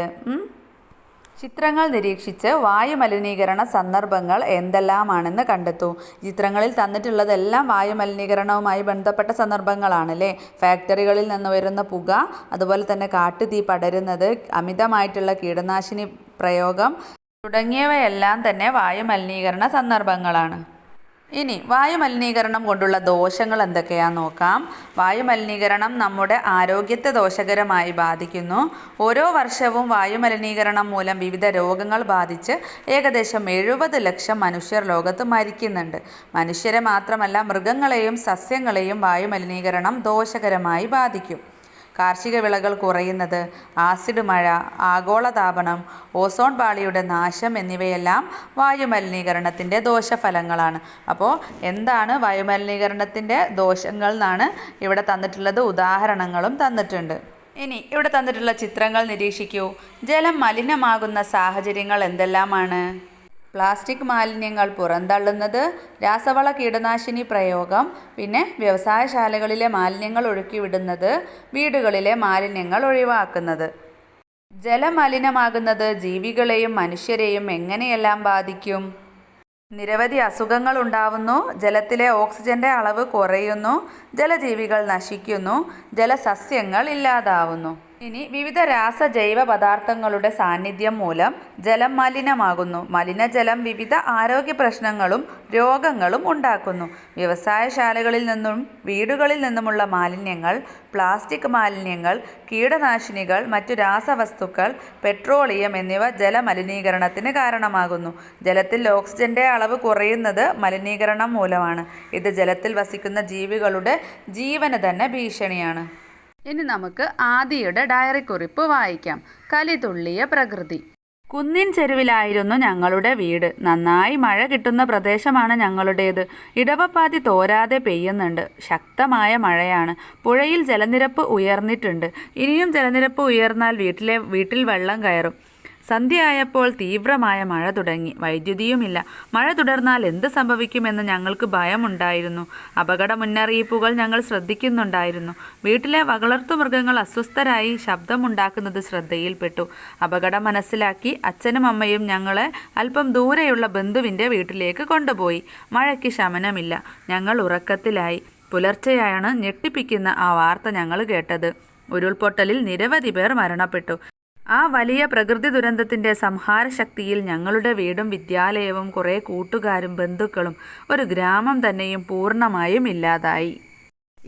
ചിത്രങ്ങൾ നിരീക്ഷിച്ച് വായുമലിനീകരണ സന്ദർഭങ്ങൾ എന്തെല്ലാമാണെന്ന് കണ്ടെത്തൂ. ചിത്രങ്ങളിൽ തന്നിട്ടുള്ളതെല്ലാം വായുമലിനീകരണവുമായി ബന്ധപ്പെട്ട സന്ദർഭങ്ങളാണല്ലേ ഫാക്ടറികളിൽ നിന്ന് വരുന്ന പുക അതുപോലെ തന്നെ കാട്ടുതീ പടരുന്നത് അമിതമായിട്ടുള്ള കീടനാശിനി പ്രയോഗം തുടങ്ങിയവയെല്ലാം തന്നെ വായുമലിനീകരണ സന്ദർഭങ്ങളാണ്. ഇനി വായുമലിനീകരണം കൊണ്ടുള്ള ദോഷങ്ങൾ എന്തൊക്കെയാണെന്ന് നോക്കാം. വായുമലിനീകരണം നമ്മുടെ ആരോഗ്യത്തെ ദോഷകരമായി ബാധിക്കുന്നു. ഓരോ വർഷവും വായുമലിനീകരണം മൂലം വിവിധ രോഗങ്ങൾ ബാധിച്ച് ഏകദേശം എഴുപത് ലക്ഷം മനുഷ്യർ ലോകത്ത് മരിക്കുന്നുണ്ട്. മനുഷ്യരെ മാത്രമല്ല മൃഗങ്ങളെയും സസ്യങ്ങളെയും വായുമലിനീകരണം ദോഷകരമായി ബാധിക്കും. കാർഷിക വിളകൾ കുറയുന്നത് ആസിഡ് മഴ ആഗോളതാപനം ഓസോൺ പാളിയുടെ നാശം എന്നിവയെല്ലാം വായുമലിനീകരണത്തിന്റെ ദോഷഫലങ്ങളാണ്. അപ്പോൾ എന്താണ് വായുമലിനീകരണത്തിന്റെ ദോഷങ്ങൾ എന്നാണ് ഇവിടെ തന്നിട്ടുള്ളത് ഉദാഹരണങ്ങളും തന്നിട്ടുണ്ട്. ഇനി ഇവിടെ തന്നിട്ടുള്ള ചിത്രങ്ങൾ നിരീക്ഷിക്കൂ. ജലം മലിനമാകുന്ന സാഹചര്യങ്ങൾ എന്തെല്ലാമാണ്? പ്ലാസ്റ്റിക് മാലിന്യങ്ങൾ പുറന്തള്ളുന്നത് രാസവള കീടനാശിനി പ്രയോഗം പിന്നെ വ്യവസായശാലകളിലെ മാലിന്യങ്ങൾ ഒഴുക്കിവിടുന്നത് വീടുകളിലെ മാലിന്യങ്ങൾ ഒഴിവാക്കുന്നത്. ജലമലിനമാകുന്നത് ജീവികളെയും മനുഷ്യരെയും എങ്ങനെയെല്ലാം ബാധിക്കും? നിരവധി അസുഖങ്ങൾ ഉണ്ടാവുന്നു. ജലത്തിലെ ഓക്സിജന്റെ അളവ് കുറയുന്നു. ജലജീവികൾ നശിക്കുന്നു. ജലസസ്യങ്ങൾ ഇല്ലാതാവുന്നു. ഇനി വിവിധ രാസ ജൈവ പദാർത്ഥങ്ങളുടെ സാന്നിധ്യം മൂലം ജലം മലിനമാകുന്നു. മലിനജലം വിവിധ ആരോഗ്യ പ്രശ്നങ്ങളും രോഗങ്ങളും ഉണ്ടാക്കുന്നു. വ്യവസായശാലകളിൽ നിന്നും വീടുകളിൽ നിന്നുമുള്ള മാലിന്യങ്ങൾ പ്ലാസ്റ്റിക് മാലിന്യങ്ങൾ കീടനാശിനികൾ മറ്റു രാസവസ്തുക്കൾ പെട്രോളിയം എന്നിവ ജലമലിനീകരണത്തിന് കാരണമാകുന്നു. ജലത്തിൽ ഓക്സിജന്റെ അളവ് കുറയുന്നത് മലിനീകരണം മൂലമാണ്. ഇത് ജലത്തിൽ വസിക്കുന്ന ജീവികളുടെ ജീവന് തന്നെ ഭീഷണിയാണ്. ഇനി നമുക്ക് ആദിയുടെ ഡയറി കുറിപ്പ് വായിക്കാം. കലിതുള്ളിയ പ്രകൃതി. കുന്നിൻ ചെരുവിലായിരുന്നു ഞങ്ങളുടെ വീട്. നന്നായി മഴ കിട്ടുന്ന പ്രദേശമാണ് ഞങ്ങളുടേത്. ഇടവപ്പാതി തോരാതെ പെയ്യുന്നുണ്ട്. ശക്തമായ മഴയാണ്. പുഴയിൽ ജലനിരപ്പ് ഉയർന്നിട്ടുണ്ട്. ഇനിയും ജലനിരപ്പ് ഉയർന്നാൽ വീട്ടിലെ വീട്ടിൽ വെള്ളം കയറും. സന്ധ്യയായപ്പോൾ തീവ്രമായ മഴ തുടങ്ങി. വൈദ്യുതിയുമില്ല. മഴ തുടർന്നാൽ എന്ത് സംഭവിക്കുമെന്ന് ഞങ്ങൾക്ക് ഭയമുണ്ടായിരുന്നു. അപകട മുന്നറിയിപ്പുകൾ ഞങ്ങൾ ശ്രദ്ധിക്കുന്നുണ്ടായിരുന്നു. വീട്ടിലെ വളർത്തുമൃഗങ്ങൾ അസ്വസ്ഥരായി ശബ്ദമുണ്ടാക്കുന്നത് ശ്രദ്ധയിൽപ്പെട്ടു. അപകടം മനസ്സിലാക്കി അച്ഛനും അമ്മയും ഞങ്ങളെ അല്പം ദൂരെയുള്ള ബന്ധുവിന്റെ വീട്ടിലേക്ക് കൊണ്ടുപോയി. മഴയ്ക്ക് ശമനമില്ല. ഞങ്ങൾ ഉറക്കത്തിലായി. പുലർച്ചെയാണ് ഞെട്ടിപ്പിക്കുന്ന ആ വാർത്ത ഞങ്ങൾ കേട്ടത്. ഉരുൾപൊട്ടലിൽ നിരവധി പേർ മരണപ്പെട്ടു. ആ വലിയ പ്രകൃതി ദുരന്തത്തിന്റെ സംഹാരശക്തിയിൽ ഞങ്ങളുടെ വീടും വിദ്യാലയവും കുറേ കൂട്ടുകാരും ബന്ധുക്കളും ഒരു ഗ്രാമം തന്നെയും പൂർണമായും ഇല്ലാതായി.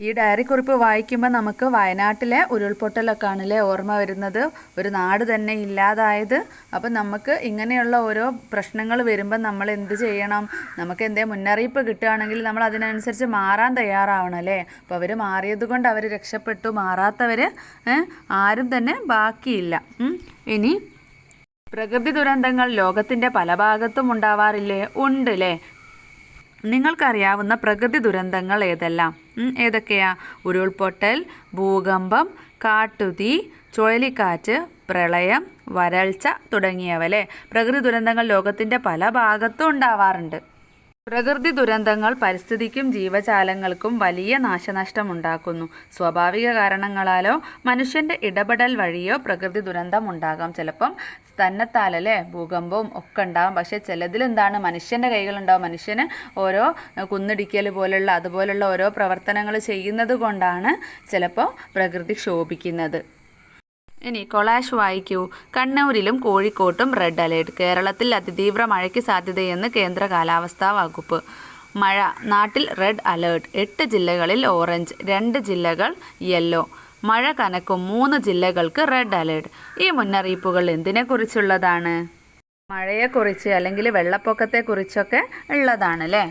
ഈ ഡയറി കുറിപ്പ് വായിക്കുമ്പോൾ നമുക്ക് വയനാട്ടിലെ ഉരുൾപൊട്ടലൊക്കെ ആണല്ലേ ഓർമ്മ വരുന്നത്. ഒരു നാട് തന്നെ ഇല്ലാതായത്. അപ്പം നമുക്ക് ഇങ്ങനെയുള്ള ഓരോ പ്രശ്നങ്ങൾ വരുമ്പോൾ നമ്മൾ എന്ത് ചെയ്യണം? നമുക്ക് എന്തേ മുന്നറിയിപ്പ് കിട്ടുകയാണെങ്കിൽ നമ്മൾ അതിനനുസരിച്ച് മാറാൻ തയ്യാറാവണം അല്ലേ? അപ്പോൾ അവർ മാറിയത് കൊണ്ട് അവർ രക്ഷപ്പെട്ടു. മാറാത്തവർ ആരും തന്നെ ബാക്കിയില്ല. ഇനി പ്രകൃതി ദുരന്തങ്ങൾ ലോകത്തിന്റെ പല ഭാഗത്തും ഉണ്ടാവാറില്ലേ? ഉണ്ട് അല്ലേ നിങ്ങൾക്കറിയാവുന്ന പ്രകൃതി ദുരന്തങ്ങൾ ഏതെല്ലാം? ഏതൊക്കെയാ? ഉരുൾപൊട്ടൽ ഭൂകമ്പം കാട്ടുതീ ചുഴലിക്കാറ്റ് പ്രളയം വരൾച്ച തുടങ്ങിയവ അല്ലേ? പ്രകൃതി ദുരന്തങ്ങൾ ലോകത്തിന്റെ പല ഭാഗത്തും ഉണ്ടാവാറുണ്ട്. പ്രകൃതി ദുരന്തങ്ങൾ പരിസ്ഥിതിക്കും ജീവജാലങ്ങൾക്കും വലിയ നാശനഷ്ടമുണ്ടാക്കുന്നു. സ്വാഭാവിക കാരണങ്ങളാലോ മനുഷ്യന്റെ ഇടപെടൽ വഴിയോ പ്രകൃതി ദുരന്തം ഉണ്ടാകാം ചിലപ്പം തന്നെത്താലല്ലേ ഭൂകമ്പവും ഒക്കെ ഉണ്ടാകും. പക്ഷേ ചിലതിലെന്താണ് മനുഷ്യന്റെ കൈകളുണ്ടാവും. മനുഷ്യന് ഓരോ കുന്നിടിക്കൽ പോലുള്ള അതുപോലുള്ള ഓരോ പ്രവർത്തനങ്ങൾ ചെയ്യുന്നത് കൊണ്ടാണ് ചിലപ്പോൾ പ്രകൃതി ക്ഷോഭിക്കുന്നത്. ഇനി കൊളാഷ് വായിക്കൂ. കണ്ണൂരിലും കോഴിക്കോട്ടും റെഡ് അലേർട്ട്. കേരളത്തിൽ അതിതീവ്ര മഴയ്ക്ക് സാധ്യതയെന്ന് കേന്ദ്ര കാലാവസ്ഥാ വകുപ്പ്. മഴ. നാട്ടിൽ റെഡ് അലേർട്ട്. എട്ട് ജില്ലകളിൽ ഓറഞ്ച്. രണ്ട് ജില്ലകൾ യെല്ലോ. മഴ കനക്കും. മൂന്ന് ജില്ലകൾക്ക് റെഡ് അലേർട്ട്. ഈ മുന്നറിയിപ്പുകൾ എന്തിനെക്കുറിച്ചുള്ളതാണ്? മഴയെക്കുറിച്ച് അല്ലെങ്കിൽ വെള്ളപ്പൊക്കത്തെക്കുറിച്ചൊക്കെ ഉള്ളതാണ് അല്ലേ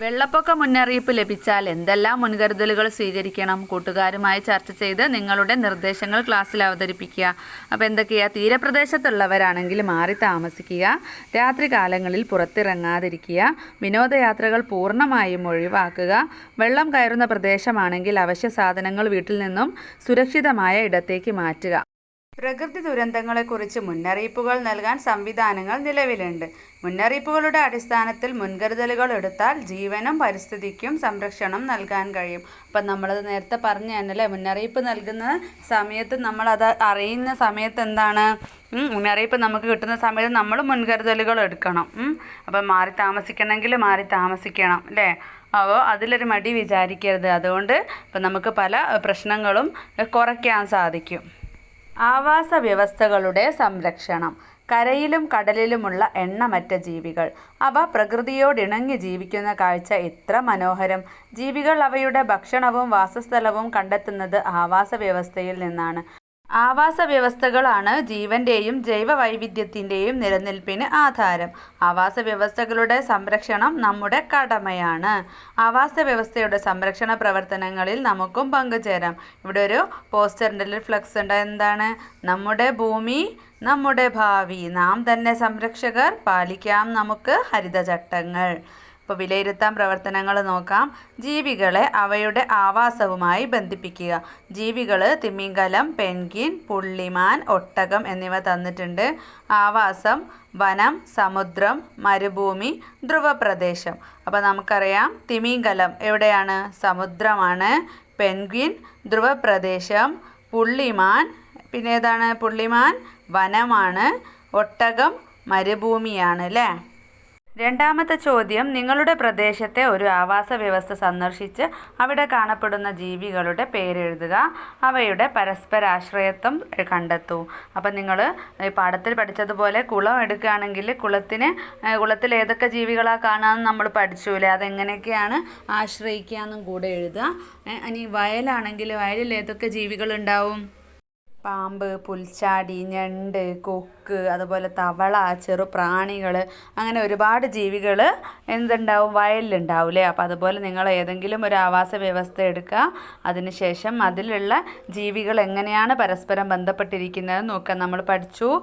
വെള്ളപ്പൊക്ക മുന്നറിയിപ്പ് ലഭിച്ചാൽ എന്തെല്ലാം മുൻകരുതലുകൾ സ്വീകരിക്കണം? കൂട്ടുകാരുമായി ചർച്ച ചെയ്ത് നിങ്ങളുടെ നിർദ്ദേശങ്ങൾ ക്ലാസ്സിൽ അവതരിപ്പിക്കുക. അപ്പോൾ എന്തൊക്കെയാ? തീരപ്രദേശത്തുള്ളവരാണെങ്കിൽ മാറി താമസിക്കുക. രാത്രി കാലങ്ങളിൽ പുറത്തിറങ്ങാതിരിക്കുക. വിനോദയാത്രകൾ പൂർണമായും ഒഴിവാക്കുക. വെള്ളം കയറുന്ന പ്രദേശമാണെങ്കിൽ അവശ്യ സാധനങ്ങൾ വീട്ടിൽ നിന്നും സുരക്ഷിതമായ ഇടത്തേക്ക് മാറ്റുക. പ്രകൃതി ദുരന്തങ്ങളെക്കുറിച്ച് മുന്നറിയിപ്പുകൾ നൽകാൻ സംവിധാനങ്ങൾ നിലവിലുണ്ട്. മുന്നറിയിപ്പുകളുടെ അടിസ്ഥാനത്തിൽ മുൻകരുതലുകൾ എടുത്താൽ ജീവനും പരിസ്ഥിതിക്കും സംരക്ഷണം നൽകാൻ കഴിയും. അപ്പം നമ്മളത് നേരത്തെ പറഞ്ഞു തന്നല്ലേ മുന്നറിയിപ്പ് നൽകുന്ന സമയത്ത് നമ്മളത് അറിയുന്ന സമയത്ത് എന്താണ്? മുന്നറിയിപ്പ് നമുക്ക് കിട്ടുന്ന സമയത്ത് നമ്മൾ മുൻകരുതലുകൾ എടുക്കണം. അപ്പം മാറി താമസിക്കണമെങ്കിൽ മാറി താമസിക്കണം അല്ലേ? അപ്പോൾ അതിലൊരു മടി വിചാരിക്കരുത്. അതുകൊണ്ട് ഇപ്പം നമുക്ക് പല പ്രശ്നങ്ങളും കുറയ്ക്കാൻ സാധിക്കും. ആവാസ വ്യവസ്ഥകളുടെ സംരക്ഷണം കരയിലും കടലിലുമുള്ള എണ്ണമറ്റ ജീവികൾ. അവ പ്രകൃതിയോടിണങ്ങി ജീവിക്കുന്ന കാഴ്ച എത്ര മനോഹരം. ജീവികൾ അവയുടെ ഭക്ഷണവും വാസസ്ഥലവും കണ്ടെത്തുന്നത് ആവാസ വ്യവസ്ഥയിൽ നിന്നാണ്. ആവാസ വ്യവസ്ഥകളാണ് ജീവന്റെയും ജൈവ വൈവിധ്യത്തിന്റെയും നിലനിൽപ്പിന് ആധാരം. ആവാസ വ്യവസ്ഥകളുടെ സംരക്ഷണം നമ്മുടെ കടമയാണ്. ആവാസ വ്യവസ്ഥയുടെ സംരക്ഷണ പ്രവർത്തനങ്ങളിൽ നമുക്കും പങ്കുചേരാം. ഇവിടെ ഒരു പോസ്റ്ററിന്റെ ഫ്ലക്സ് ഉണ്ട്. എന്താണ്? നമ്മുടെ ഭൂമി നമ്മുടെ ഭാവി. നാം തന്നെ സംരക്ഷകർ പാലിക്കാം നമുക്ക് ഹരിതചട്ടങ്ങൾ. ഇപ്പോൾ വിലയിരുത്താൻ പ്രവർത്തനങ്ങൾ നോക്കാം. ജീവികളെ അവയുടെ ആവാസവുമായി ബന്ധിപ്പിക്കുക. ജീവികൾ തിമിംഗലം പെൻഗിൻ പുള്ളിമാൻ ഒട്ടകം എന്നിവ തന്നിട്ടുണ്ട്. ആവാസം വനം സമുദ്രം മരുഭൂമി ധ്രുവപ്രദേശം. അപ്പോൾ നമുക്കറിയാം തിമിംഗലം എവിടെയാണ്? സമുദ്രമാണ്. പെൻഗ്വിൻ ധ്രുവപ്രദേശം പുള്ളിമാൻ പിന്നെ ഏതാണ്? പുള്ളിമാൻ വനമാണ്. ഒട്ടകം മരുഭൂമിയാണ് അല്ലേ? രണ്ടാമത്തെ ചോദ്യം നിങ്ങളുടെ പ്രദേശത്തെ ഒരു ആവാസ വ്യവസ്ഥ സന്ദർശിച്ച് അവിടെ കാണപ്പെടുന്ന ജീവികളുടെ പേരെഴുതുക. അവയുടെ പരസ്പരാശ്രയത്വം കണ്ടെത്തൂ. അപ്പം നിങ്ങൾ പാഠത്തിൽ പഠിച്ചതുപോലെ കുളം എടുക്കുകയാണെങ്കിൽ കുളത്തിന് കുളത്തിൽ ഏതൊക്കെ ജീവികളാണ് കാണാമെന്ന് നമ്മൾ പഠിച്ചൂലേ അതെങ്ങനെയൊക്കെയാണ് ആശ്രയിക്കുക എന്നും കൂടെ എഴുതുക. ഇനി വയലാണെങ്കിൽ വയലിൽ ഏതൊക്കെ ജീവികളുണ്ടാവും? പാമ്പ് പുൽച്ചാടി ഞണ്ട് കൊക്ക് അതുപോലെ തവള ചെറുപ്രാണികൾ അങ്ങനെ ഒരുപാട് ജീവികൾ എന്തുണ്ടാവും? വയലിലുണ്ടാവും അല്ലേ അപ്പോൾ അതുപോലെ നിങ്ങൾ ഏതെങ്കിലും ഒരു ആവാസ വ്യവസ്ഥ എടുക്കുക. അതിനുശേഷം അതിലുള്ള ജീവികൾ എങ്ങനെയാണ് പരസ്പരം ബന്ധപ്പെട്ടിരിക്കുന്നത് നോക്കുക നമ്മൾ പഠിച്ചു.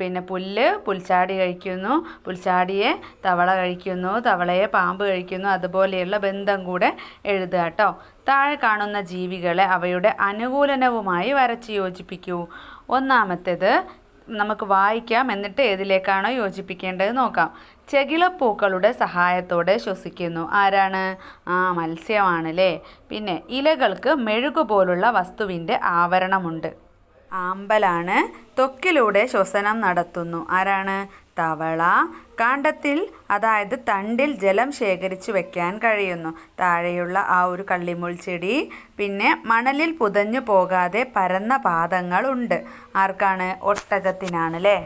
പിന്നെ പുല്ല് പുൽച്ചാടി കഴിക്കുന്നു. പുൽച്ചാടിയെ തവള കഴിക്കുന്നു തവളയെ പാമ്പ് കഴിക്കുന്നു. അതുപോലെയുള്ള ബന്ധം കൂടെ എഴുതുക കേട്ടോ. താഴെ കാണുന്ന ജീവികളെ അവയുടെ അനുകൂലനവുമായി വരച്ച് യോജിപ്പിക്കൂ. ഒന്നാമത്തേത് നമുക്ക് വായിക്കാം. എന്നിട്ട് ഏതിലേക്കാണോ യോജിപ്പിക്കേണ്ടത് നോക്കാം. ചെകിളപ്പൂക്കളുടെ സഹായത്തോടെ ശ്വസിക്കുന്നു. ആരാണ്? ആ മത്സ്യമാണല്ലേ. പിന്നെ ഇലകൾക്ക് മെഴുകു പോലുള്ള വസ്തുവിന്റെ ആവരണമുണ്ട്. ആമ്പലാണ് ത്വക്കിലൂടെ ശ്വസനം നടത്തുന്നു. ആരാണ്? തവള കാണ്ടത്തിൽ അതായത് തണ്ടിൽ ജലം ശേഖരിച്ചു വെക്കാൻ കഴിയുന്നു. താഴെയുള്ള ആ ഒരു കള്ളിമുൾ ചെടി പിന്നെ മണലിൽ പുതഞ്ഞു പോകാതെ പരന്ന പാദങ്ങളുണ്ട് ആർക്കാണ് ഒട്ടകത്തിനാണ് അല്ലേ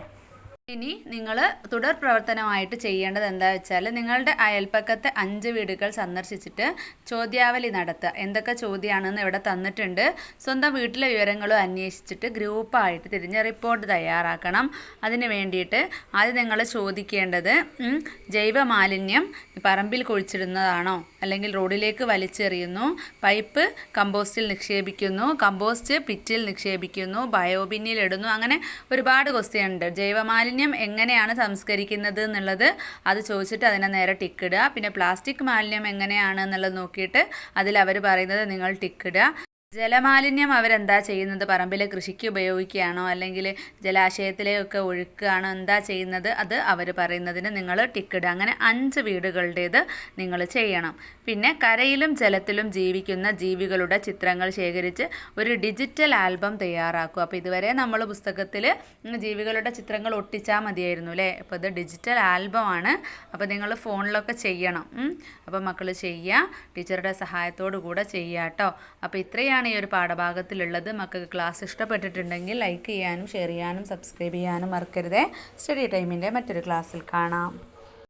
ഇനി നിങ്ങൾ തുടർ പ്രവർത്തനമായിട്ട് ചെയ്യേണ്ടത് എന്താ വെച്ചാൽ നിങ്ങളുടെ അയൽപ്പക്കത്തെ അഞ്ച് വീടുകൾ സന്ദർശിച്ചിട്ട് ചോദ്യാവലി നടത്തുക. എന്തൊക്കെ ചോദ്യമാണെന്ന് ഇവിടെ തന്നിട്ടുണ്ട്. സ്വന്തം വീട്ടിലെ വിവരങ്ങളും അന്വേഷിച്ചിട്ട് ഗ്രൂപ്പായിട്ട് തിരിഞ്ഞ് റിപ്പോർട്ട് തയ്യാറാക്കണം. അതിന് വേണ്ടിയിട്ട് ആദ്യം നിങ്ങൾ ചോദിക്കേണ്ടത് ജൈവ മാലിന്യം പറമ്പിൽ കുഴിച്ചിടുന്നതാണോ? അല്ലെങ്കിൽ റോഡിലേക്ക് വലിച്ചെറിയുന്നു പൈപ്പ് കമ്പോസ്റ്റിൽ നിക്ഷേപിക്കുന്നു കമ്പോസ്റ്റ് പിറ്റിൽ നിക്ഷേപിക്കുന്നു ബയോബിന്നിൽ ഇടുന്നു അങ്ങനെ ഒരുപാട് ക്വസ്റ്റ്യൻ ഉണ്ട്. ജൈവമാലിന്യം എങ്ങനെയാണ് സംസ്കരിക്കുന്നത് എന്നുള്ളത് അത് ചോദിച്ചിട്ട് അതിനെ നേരെ ടിക്കിടുക പിന്നെ പ്ലാസ്റ്റിക് മാലിന്യം എങ്ങനെയാണ് എന്നുള്ളത് നോക്കിയിട്ട് അതിൽ അവർ പറയുന്നത് നിങ്ങൾ ടിക്കിടുക ജലമാലിന്യം അവരെന്താ ചെയ്യുന്നത്? പറമ്പിലെ കൃഷിക്ക് ഉപയോഗിക്കുകയാണോ? അല്ലെങ്കിൽ ജലാശയത്തിലേക്കൊക്കെ ഒഴുക്കുകയാണോ? എന്താ ചെയ്യുന്നത്? അത് അവർ പറയുന്നതിന് നിങ്ങൾ ടിക്കിടുക. അങ്ങനെ അഞ്ച് വീടുകളുടേത് നിങ്ങൾ ചെയ്യണം. പിന്നെ കരയിലും ജലത്തിലും ജീവിക്കുന്ന ജീവികളുടെ ചിത്രങ്ങൾ ശേഖരിച്ച് ഒരു ഡിജിറ്റൽ ആൽബം തയ്യാറാക്കും അപ്പോൾ ഇതുവരെ നമ്മൾ പുസ്തകത്തിൽ ജീവികളുടെ ചിത്രങ്ങൾ ഒട്ടിച്ചാൽ മതിയായിരുന്നു അല്ലേ? അപ്പോൾ ഇത് ഡിജിറ്റൽ ആൽബമാണ്. അപ്പോൾ നിങ്ങൾ ഫോണിലൊക്കെ ചെയ്യണം. അപ്പോൾ മക്കൾ ചെയ്യുക ടീച്ചറുടെ സഹായത്തോടു കൂടെ ചെയ്യുക കേട്ടോ അപ്പോൾ ഇത്രയാണ് ഈ ഒരു പാഠഭാഗത്തിലുള്ളത്. മക്കൾക്ക് ക്ലാസ് ഇഷ്ടപ്പെട്ടിട്ടുണ്ടെങ്കിൽ ലൈക്ക് ചെയ്യാനും ഷെയർ ചെയ്യാനും സബ്സ്ക്രൈബ് ചെയ്യാനും മറക്കരുതേ. സ്റ്റഡി ടൈമിന്റെ മറ്റൊരു ക്ലാസ്സിൽ കാണാം.